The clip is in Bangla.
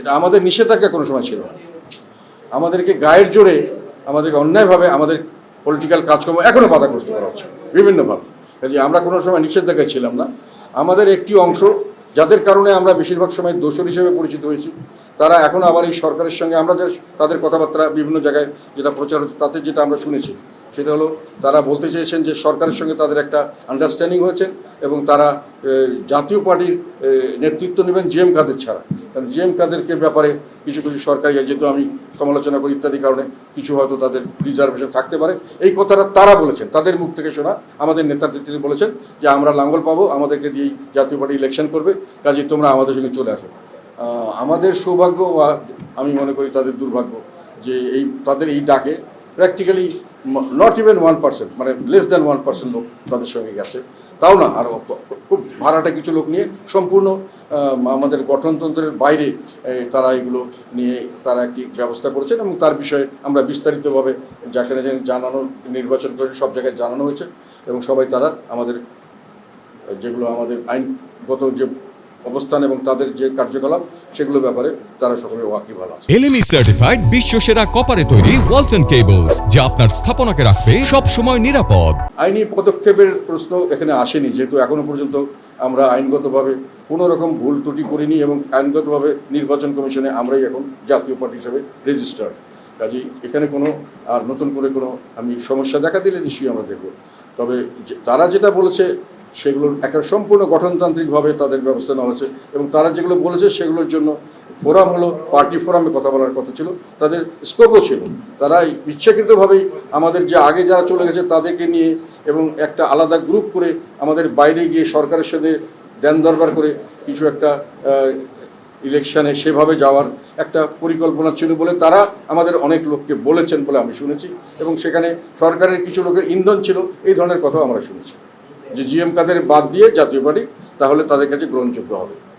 এটা আমাদের নিষেধাজ্ঞা কোনো সময় ছিল না। আমাদেরকে গায়ের জোরে আমাদেরকে অন্যায়ভাবে আমাদের পলিটিক্যাল কাজকর্ম এখনও বাধাগ্রস্ত করা হচ্ছে, বিভিন্নভাবে। কাজে আমরা কোনো সময় নিষেধাজ্ঞায় ছিলাম না। আমাদের একটি অংশ, যাদের কারণে আমরা বেশিরভাগ সময় দোষর হিসেবে পরিচিত হয়েছি, তারা এখন আবার এই সরকারের সঙ্গে আমরা যে তাদের কথাবার্তা বিভিন্ন জায়গায় যেটা প্রচার হচ্ছে, তাতে যেটা আমরা শুনেছি সেটা হলো তারা বলতে চেয়েছেন যে সরকারের সঙ্গে তাদের একটা আন্ডারস্ট্যান্ডিং হয়েছে এবং তারা জাতীয় পার্টির নেতৃত্ব নেবেন জি এম কাদের ছাড়া। কারণ জি এম কাদেরকে ব্যাপারে কিছু কিছু সরকারি, যেহেতু আমি সমালোচনা করি ইত্যাদি কারণে কিছু হয়তো তাদের রিজার্ভেশন থাকতে পারে। এই কথাটা তারা বলেছেন, তাদের মুখ থেকে শোনা। আমাদের নেতানেত্রী বলেছেন যে আমরা লাঙ্গল পাবো, আমাদেরকে দিয়েই জাতীয় পার্টি ইলেকশন করবে কাজে তোমরা আমাদের সঙ্গে চলে আসো। আমাদের সৌভাগ্য আমি মনে করি তাদের দুর্ভাগ্য যে এই, তাদের এই ডাকে practically not even one percent মানে লেস দ্যান ওয়ান পার্সেন্ট লোক তাদের সঙ্গে গেছে। তাও না, আর খুব ভাড়াটা কিছু লোক নিয়ে সম্পূর্ণ আমাদের গঠনতন্ত্রের বাইরে তারা এগুলো নিয়ে তারা একটি ব্যবস্থা করেছেন এবং তার বিষয়ে আমরা বিস্তারিতভাবে যেখানে জানানো, নির্বাচন করে সব জায়গায় জানানো হয়েছে এবং সবাই তারা আমাদের, যেগুলো আমাদের আইনগত যে অবস্থান এবং তাদের যে কার্যকলাপ সেগুলো ব্যাপারে তারা সকলে ওয়াকিবহাল আছে। এলএমই সার্টিফাইড বিশ্ব সেরা কপারে তৈরি ওয়ালটন কেবলস যা আপনার স্থাপনাকে রাখবে সব সময় নিরাপদ। আইনি পদক্ষেপের প্রশ্ন এখানে আসেনি যেহেতু এখনও পর্যন্ত আমরা আইনগতভাবে কোনো রকম ভুল ত্রুটি করিনি এবং আইনগতভাবে নির্বাচন কমিশনে আমরাই এখন জাতীয় পার্টি হিসেবে রেজিস্টার্ড কাজেই এখানে কোনো আর নতুন করে কোনো আমি সমস্যা দেখা দিলে নিশ্চয়ই আমরা দেখব। তবে তারা যেটা বলেছে সেগুলোর একটা সম্পূর্ণ গঠনতান্ত্রিকভাবে তাদের ব্যবস্থা নেওয়া হয়েছে এবং তারা যেগুলো বলেছে সেগুলোর জন্য ফোরাম হলো, পার্টি ফোরামে কথা বলার কথা ছিল, তাদের স্কোপও ছিল। তারা ইচ্ছাকৃতভাবেই আমাদের যে আগে যারা চলে গেছে তাদেরকে নিয়ে এবং একটা আলাদা গ্রুপ করে আমাদের বাইরে গিয়ে সরকারের সাথে দেন দরবার করে কিছু একটা ইলেকশানে সেভাবে যাওয়ার একটা পরিকল্পনা ছিল বলে তারা আমাদের অনেক লোককে বলেছেন বলে আমি শুনেছি এবং সেখানে সরকারের কিছু লোকের ইন্ধন ছিল, এই ধরনের কথাও আমরা শুনেছি। যে জিএম কাদের বাদ দিয়ে জাতীয় পার্টি তাহলে তাদের কাছে গ্রহণযোগ্য হবে।